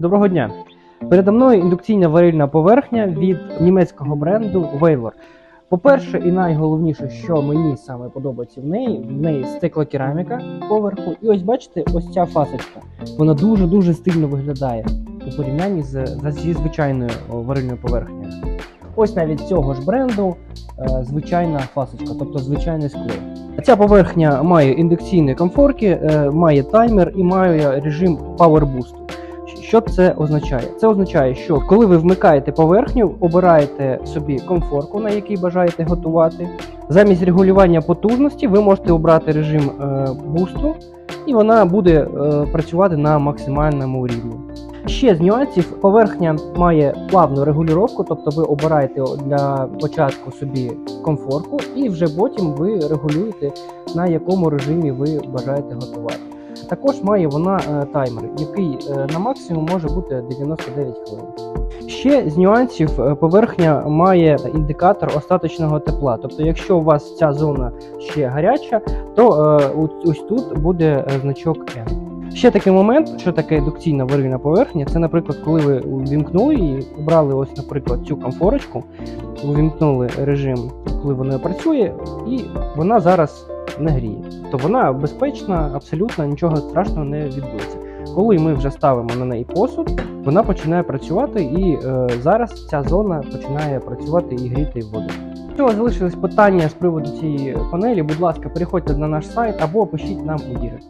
Доброго дня! Передо мною індукційна варильна поверхня від німецького бренду Weylor. По-перше, і найголовніше, що мені саме подобається в неї, в неї стеклокераміка поверху. І ось бачите, ось ця фасочка. Вона дуже-дуже стильно виглядає у порівнянні з, зі звичайною варильною поверхнею. Ось навіть цього ж бренду е, звичайна фасочка, тобто звичайне скло. Ця поверхня має індукційні комфорки, е, має таймер і має режим Power Boost. Що це означає? Це означає, що коли ви вмикаєте поверхню, обираєте собі комфорку, на якій бажаєте готувати. Замість регулювання потужності ви можете обрати режим е, бусту, і вона буде е, працювати на максимальному рівні. Ще з нюансів поверхня має плавну регулювання, тобто ви обираєте для початку собі комфорку, і вже потім ви регулюєте, на якому режимі ви бажаєте готувати. Також має вона е, таймер, який е, на максимум може бути 99 хвилин. Ще з нюансів е, поверхня має індикатор остаточного тепла. Тобто, якщо у вас ця зона ще гаряча, то ось- тут буде значок N. Ще такий момент, що таке індукційна варильна поверхня, це, наприклад, коли ви увімкнули і обрали ось, наприклад, цю комфорочку, увімкнули режим, коли вона працює, і вона зараз не гріє. То вона безпечна, абсолютно нічого страшного не відбудеться. Коли ми вже ставимо на неї посуд, вона починає працювати, і е, зараз ця зона починає працювати і гріти воду. Якщо у вас залишились питання з приводу цієї панелі, будь ласка, переходьте на наш сайт або пишіть нам у Дірект.